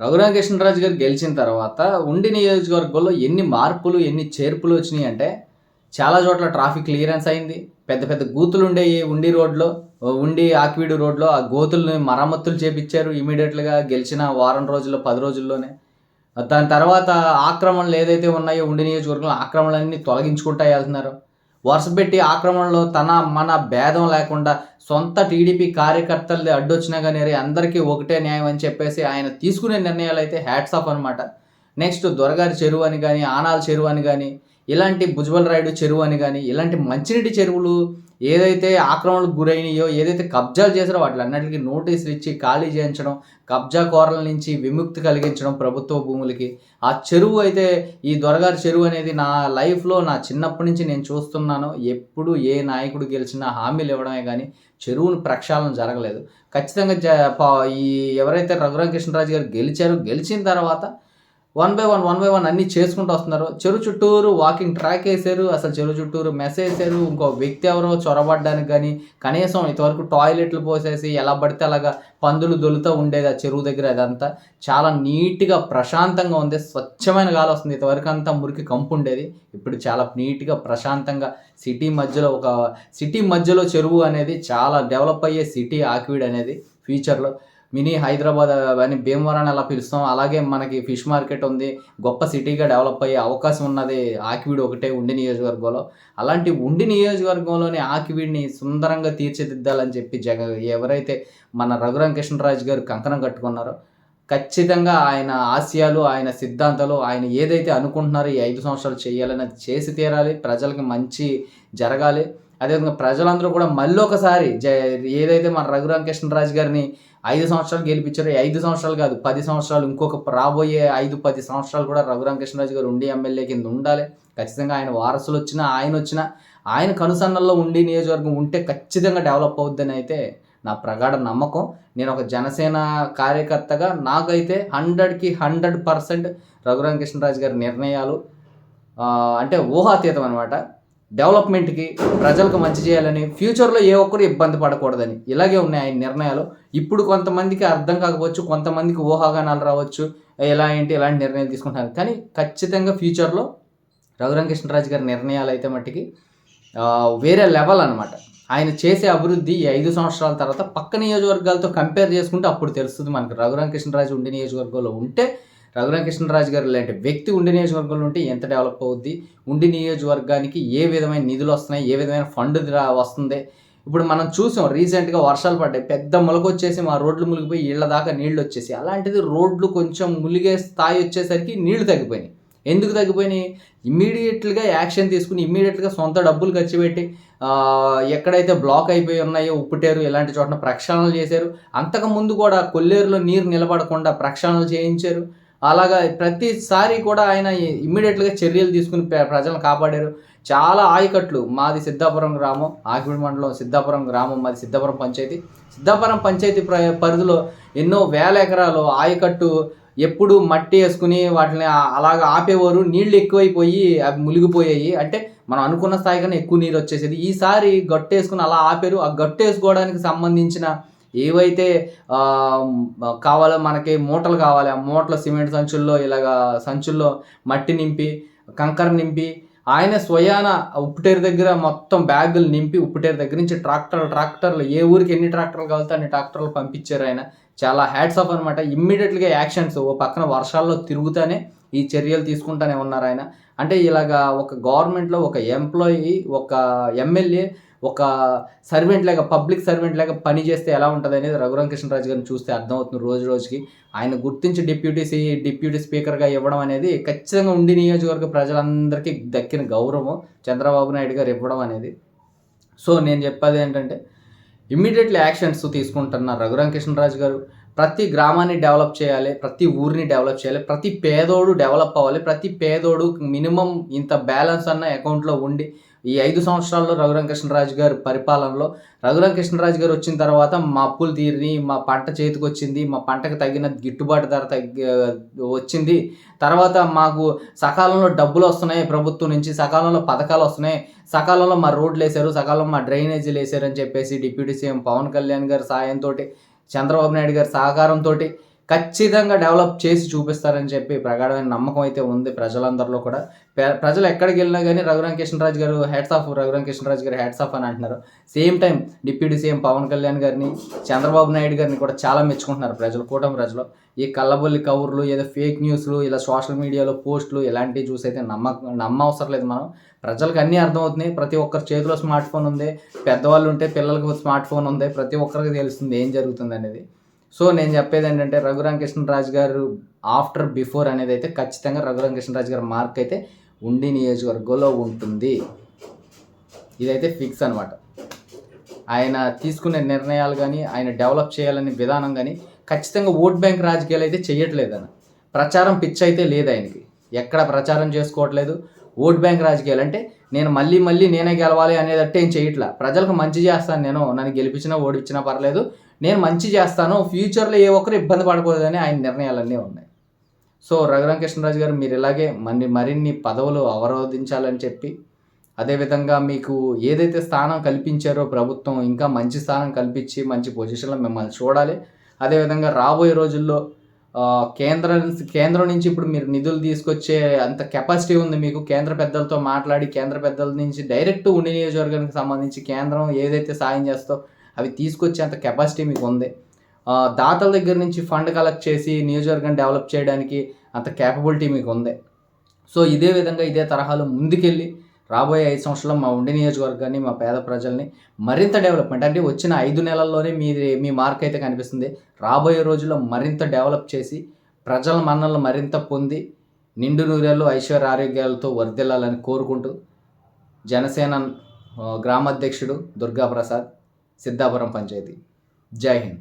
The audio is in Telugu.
రఘురామకృష్ణరాజు గారు గెలిచిన తర్వాత ఉండి నియోజకవర్గంలో ఎన్ని మార్పులు ఎన్ని చేర్పులు వచ్చినాయి అంటే చాలా చోట్ల ట్రాఫిక్ క్లియరెన్స్ అయింది. పెద్ద పెద్ద గూతులు ఉండేవి ఉండి రోడ్లో ఉండి ఆకివీడు రోడ్లో. ఆ గోతుల్ని మరమ్మతులు చేపించారు ఇమీడియట్గా గెలిచిన వారం రోజుల్లో పది రోజుల్లోనే. దాని తర్వాత ఆక్రమణలు ఏదైతే ఉన్నాయో ఉండి నియోజకవర్గంలో ఆక్రమణలన్నీ తొలగించుకుంటా వెళ్తున్నారు. వరుసపెట్టి ఆక్రమణలో తన మన భేదం లేకుండా సొంత టీడీపీ కార్యకర్తలది అడ్డొచ్చినా కానీ అరే అందరికీ ఒకటే న్యాయం అని చెప్పేసి ఆయన తీసుకునే నిర్ణయాలు అయితే హ్యాట్స్ ఆఫ్ అనమాట నెక్స్ట్ దొరగారి చెరువు అని కానీ ఆనాల చెరువు అని కానీ ఇలాంటి భుజబల్ రాయుడు చెరువు అని కానీ ఇలాంటి మంచినీటి చెరువులు ఏదైతే ఆక్రమణకు గురైనయో ఏదైతే కబ్జాలు చేసారో వాటిలన్నిటికీ నోటీసులు ఇచ్చి ఖాళీ చేయించడం కబ్జా కోరల నుంచి విముక్తి కలిగించడం ప్రభుత్వ భూములకి. ఆ చెరువు అయితే ఈ దొరగారి చెరువు అనేది నా లైఫ్లో నా చిన్నప్పటి నుంచి నేను చూస్తున్నాను. ఎప్పుడు ఏ నాయకుడు గెలిచినా హామీలు ఇవ్వడమే కానీ చెరువును ప్రక్షాళన జరగలేదు. ఖచ్చితంగా జ పా- ఈ ఎవరైతే రఘురామ కృష్ణరాజు గారు గెలిచారో గెలిచిన తర్వాత one by one one by one అన్నీ చేసుకుంటూ వస్తున్నారు. చెరువు చుట్టూరు వాకింగ్ ట్రాక్ వేసారు అసలు చెరువు చుట్టూరు మెస్ వేసారు ఇంకో వ్యక్తి ఎవరో చొరబడ్డానికి కానీ కనీసం ఇంతవరకు టాయిలెట్లు పోసేసి ఎలా పడితే అలాగా పందులు దొలుతూ ఉండేది ఆ చెరువు దగ్గర అదంతా. చాలా నీట్గా ప్రశాంతంగా ఉంది. స్వచ్ఛమైన గాలి వస్తుంది. ఇంతవరకు అంతా మురికి కంపు ఉండేది. ఇప్పుడు చాలా నీట్గా ప్రశాంతంగా సిటీ మధ్యలో ఒక సిటీ మధ్యలో చెరువు అనేది చాలా డెవలప్ అయ్యే సిటీ ఆక్విడ్ అనేది ఫ్యూచర్లో మినీ హైదరాబాద్ అని భీమవరం అలా పిలుస్తాం. అలాగే మనకి ఫిష్ మార్కెట్ ఉంది. గొప్ప సిటీగా డెవలప్ అయ్యే అవకాశం ఉన్నది ఆకివీడు ఒకటే ఉండి నియోజకవర్గంలో. అలాంటి ఉండి నియోజకవర్గంలోని ఆకివీడిని సుందరంగా తీర్చిదిద్దాలని చెప్పి జగ ఎవరైతే మన రఘురామ కృష్ణరాజు గారు కంకణం కట్టుకున్నారో ఖచ్చితంగా ఆయన ఆశయాలు ఆయన సిద్ధాంతాలు ఆయన ఏదైతే అనుకుంటున్నారో ఈ ఐదు సంవత్సరాలు చేయాలని చేసి తీరాలి. ప్రజలకి మంచి జరగాలి. అదేవిధంగా ప్రజలందరూ కూడా మళ్ళీ ఒకసారి జ ఏదైతే మన రఘురామ కృష్ణరాజు గారిని ఐదు సంవత్సరాలు గెలిపించారు. ఐదు సంవత్సరాలు కాదు పది సంవత్సరాలు. ఇంకొక రాబోయే ఐదు పది సంవత్సరాలు కూడా రఘురామ కృష్ణరాజు గారు ఉండి ఎమ్మెల్యే కింద ఉండాలి. ఖచ్చితంగా ఆయన వారసులు వచ్చినా ఆయన వచ్చినా ఆయన కనుసన్నల్లో ఉండి నియోజకవర్గం ఉంటే ఖచ్చితంగా డెవలప్ అవుద్దని అయితే నా ప్రగాఢ నమ్మకం. నేను ఒక జనసేన కార్యకర్తగా నాకైతే హండ్రెడ్కి హండ్రెడ్ పర్సెంట్ రఘురామ కృష్ణరాజు గారి నిర్ణయాలు అంటే ఊహాతీతం అనమాట డెవలప్మెంట్కి ప్రజలకు మంచి చేయాలని ఫ్యూచర్లో ఏ ఒక్కరు ఇబ్బంది పడకూడదని ఇలాగే ఉన్నాయి ఆయన నిర్ణయాలు. ఇప్పుడు కొంతమందికి అర్థం కాకపోవచ్చు కొంతమందికి ఊహాగానాలు రావచ్చు ఎలా ఏంటి ఎలాంటి నిర్ణయాలు తీసుకుంటారు కానీ ఖచ్చితంగా ఫ్యూచర్లో రఘురామ కృష్ణరాజు గారి నిర్ణయాలు అయితే మట్టికి వేరే లెవెల్ అనమాట ఆయన చేసే అభివృద్ధి ఈ ఐదు సంవత్సరాల తర్వాత పక్క నియోజకవర్గాలతో కంపేర్ చేసుకుంటే అప్పుడు తెలుస్తుంది మనకు రఘురామ కృష్ణరాజు ఉండి నియోజకవర్గంలో ఉంటే రఘురామ కృష్ణరాజు గారు లాంటి వ్యక్తి ఉండి నియోజకవర్గంలో ఉంటే ఎంత డెవలప్ అవుద్ది? ఉండి నియోజకవర్గానికి ఏ విధమైన నిధులు వస్తున్నాయి? ఏ విధమైన ఫండ్ రా- వస్తుంది? ఇప్పుడు మనం చూసాం రీసెంట్గా వర్షాలు పడ్డాయి. పెద్ద మొలకొచ్చేసి మా రోడ్లు మునిగిపోయి ఇళ్ళ దాకా నీళ్ళు వచ్చేసి అలాంటిది రోడ్లు కొంచెం ములిగే స్థాయి వచ్చేసరికి నీళ్ళు తగ్గిపోయినాయి. ఎందుకు తగ్గిపోయినాయి? ఇమ్మీడియట్గా యాక్షన్ తీసుకుని ఇమ్మీడియట్గా సొంత డబ్బులు ఖర్చు పెట్టి ఎక్కడైతే బ్లాక్ అయిపోయి ఉన్నాయో ఉప్పుటేరు ఇలాంటి చోట్ల ప్రక్షాళనలు చేశారు. అంతకుముందు కూడా కొల్లేరులో నీరు నిలబడకుండా ప్రక్షాళనలు చేయించారు. అలాగా ప్రతిసారి కూడా ఆయన ఇమ్మీడియట్గా చర్యలు తీసుకుని ప్రజలను కాపాడారు. చాలా ఆయకట్లు మాది సిద్ధాపురం గ్రామం ఆకిపూడి మండలం సిద్ధాపురం గ్రామం మాది సిద్ధాపురం పంచాయతీ. సిద్ధాపురం పంచాయతీ ప్ర- పరిధిలో ఎన్నో వేల ఎకరాలు ఆయకట్టు ఎప్పుడు మట్టి వేసుకుని వాటిని అలాగ ఆపేవారు. నీళ్ళు ఎక్కువైపోయి అవి మునిగిపోయాయి. అంటే మనం అనుకున్న స్థాయి కన్నా ఎక్కువ నీరు వచ్చేసేది. ఈసారి గట్టేసుకుని అలా ఆపారు. ఆ గట్టు వేసుకోవడానికి సంబంధించిన ఏవైతే కావాలో మనకి మూటలు కావాలి ఆ మూటలు సిమెంట్ సంచుల్లో ఇలాగా సంచుల్లో మట్టి నింపి కంకర నింపి ఆయన స్వయాన ఉప్పుటేరు దగ్గర మొత్తం బ్యాగులు నింపి ఉప్పుటేరు దగ్గర నుంచి ట్రాక్టర్ ట్రాక్టర్లు ఏ ఊరికి ఎన్ని ట్రాక్టర్లు కావాలితే అన్ని ట్రాక్టర్లు పంపించారు ఆయన. చాలా హ్యాట్స్ ఆఫ్ అనమాట. ఇమ్మీడియట్గా యాక్షన్స్ ఓ పక్కన వర్షాల్లో తిరుగుతానే ఈ చర్యలు తీసుకుంటానే ఉన్నారు ఆయన. అంటే ఇలాగా ఒక గవర్నమెంట్లో ఒక ఎంప్లాయీ ఒక ఎమ్మెల్యే ఒక సర్వెంట్ లాగా పబ్లిక్ సర్వెంట్ లాగా పని చేస్తే ఎలా ఉంటుంది అనేది రఘురామ కృష్ణరాజు గారిని చూస్తే అర్థమవుతుంది రోజు రోజుకి. ఆయన గుర్తించి డిప్యూటీ సి డిప్యూటీ స్పీకర్గా ఇవ్వడం అనేది ఖచ్చితంగా ఉండి నియోజకవర్గ ప్రజలందరికీ దక్కిన గౌరవం చంద్రబాబు నాయుడు గారు ఇవ్వడం అనేది. సో నేను చెప్పేది ఏంటంటే ఇమ్మీడియట్లీ యాక్షన్స్ తీసుకుంటున్నారు రఘురామ కృష్ణరాజు గారు ప్రతి గ్రామాన్ని డెవలప్ చేయాలి ప్రతి ఊరిని డెవలప్ చేయాలి ప్రతి పేదోడు డెవలప్ అవ్వాలి ప్రతి పేదోడు మినిమం ఇంత బ్యాలెన్స్ అన్న అకౌంట్లో ఉండి ఈ ఐదు సంవత్సరాల్లో రఘురామకృష్ణరాజు గారి పరిపాలనలో రఘురామకృష్ణరాజు గారు వచ్చిన తర్వాత మా అప్పులు తీరిని మా పంట చేతికి వచ్చింది మా పంటకు తగిన గిట్టుబాటు ధర తగ్గి వచ్చింది. తర్వాత మాకు సకాలంలో డబ్బులు వస్తున్నాయి ప్రభుత్వం నుంచి సకాలంలో పథకాలు వస్తున్నాయి సకాలంలో మా రోడ్లు వేశారు సకాలంలో మా డ్రైనేజీలు వేశారు అని చెప్పేసి డిప్యూటీ సీఎం పవన్ కళ్యాణ్ గారి సాయంతో చంద్రబాబు నాయుడు గారి సహకారంతో ఖచ్చితంగా డెవలప్ చేసి చూపిస్తారని చెప్పి ప్రగాఢమైన నమ్మకం అయితే ఉంది ప్రజలందరిలో కూడా. ప్రజలు ఎక్కడికి వెళ్ళినా కానీ రఘురామ కృష్ణరాజు గారు హెడ్స్ ఆఫ్ రఘురామ కృష్ణరాజు గారు హెడ్స్ ఆఫ్ అని అంటున్నారు. Same time deputy CM Pawan Kalyan గారిని చంద్రబాబు నాయుడు గారిని కూడా చాలా మెచ్చుకుంటున్నారు ప్రజలు కూటమి ప్రజలు. ఈ కళ్ళబొల్లి కవర్లు ఏదో ఫేక్ న్యూస్లు ఇలా సోషల్ మీడియాలో పోస్టులు ఇలాంటివి చూసి అయితే నమ్మ నమ్మవసరం లేదు మనం. ప్రజలకు అన్నీ అర్థమవుతున్నాయి. ప్రతి ఒక్కరి చేతిలో స్మార్ట్ ఫోన్ ఉంది. పెద్దవాళ్ళు ఉంటే పిల్లలకు స్మార్ట్ ఫోన్ ఉంది. ప్రతి ఒక్కరికి తెలుస్తుంది ఏం జరుగుతుంది అనేది. సో నేను చెప్పేది ఏంటంటే రఘురామ్ కృష్ణరాజు గారు ఆఫ్టర్ బిఫోర్ అనేది అయితే ఖచ్చితంగా రఘురామ్ కృష్ణరాజు గారి మార్క్ అయితే ఉండి నియోజకవర్గంలో ఉంటుంది. ఇదైతే ఫిక్స్ అనమాట ఆయన తీసుకునే నిర్ణయాలు కానీ ఆయన డెవలప్ చేయాలనే విధానం కానీ ఖచ్చితంగా ఓట్ బ్యాంక్ రాజకీయాలు అయితే చేయట్లేదు ఆయన. ప్రచారం పిచ్ అయితే లేదు ఆయనకి. ఎక్కడ ప్రచారం చేసుకోవట్లేదు. ఓట్ బ్యాంక్ రాజకీయాలు అంటే నేను మళ్ళీ మళ్ళీ నేనే గెలవాలి అనేదట్టు ఏం చేయట్లా. ప్రజలకు మంచి చేస్తాను నేను. నన్ను గెలిపించినా ఓడిచ్చినా పర్లేదు. నేను మంచి చేస్తాను ఫ్యూచర్లో ఏ ఒక్కరు ఇబ్బంది పడకూడదని ఆయన నిర్ణయాలన్నీ ఉన్నాయి. సో రఘురామ కృష్ణరాజు గారు మీరు ఇలాగే మరి మరిన్ని పదవులు అవరోధించాలని చెప్పి అదేవిధంగా మీకు ఏదైతే స్థానం కల్పించారో ప్రభుత్వం ఇంకా మంచి స్థానం కల్పించి మంచి పొజిషన్లో మిమ్మల్ని చూడాలి. అదేవిధంగా రాబోయే రోజుల్లో కేంద్ర కేంద్రం కేంద్రం నుంచి ఇప్పుడు మీరు నిధులు తీసుకొచ్చే అంత కెపాసిటీ ఉంది మీకు. కేంద్ర పెద్దలతో మాట్లాడి కేంద్ర పెద్దల నుంచి డైరెక్ట్ ఉండి నియోజకవర్గానికి సంబంధించి కేంద్రం ఏదైతే సాయం చేస్తో అవి తీసుకొచ్చే అంత కెపాసిటీ మీకు ఉంది. దాతల దగ్గర నుంచి ఫండ్ కలెక్ట్ చేసి నియోజకవర్గం డెవలప్ చేయడానికి అంత క్యాపబిలిటీ మీకు ఉంది. సో ఇదే విధంగా ఇదే తరహాలో ముందుకెళ్ళి రాబోయే ఐదు సంవత్సరాల్లో మా ఉండి నియోజకవర్గాన్ని మా పేద ప్రజల్ని మరింత డెవలప్మెంట్ అంటే వచ్చిన ఐదు నెలల్లోనే మీ మీ మార్క్ అయితే కనిపిస్తుంది. రాబోయే రోజుల్లో మరింత డెవలప్ చేసి ప్రజల మన్నలను మరింత పొంది నిండు నూరేళ్ళు ఐశ్వర్య ఆరోగ్యాలతో వర్ధిల్లాలని కోరుకుంటూ జనసేన గ్రామాధ్యక్షుడు దుర్గాప్రసాద్ సిద్ధాపురం పంచాయతీ. జై హింద్.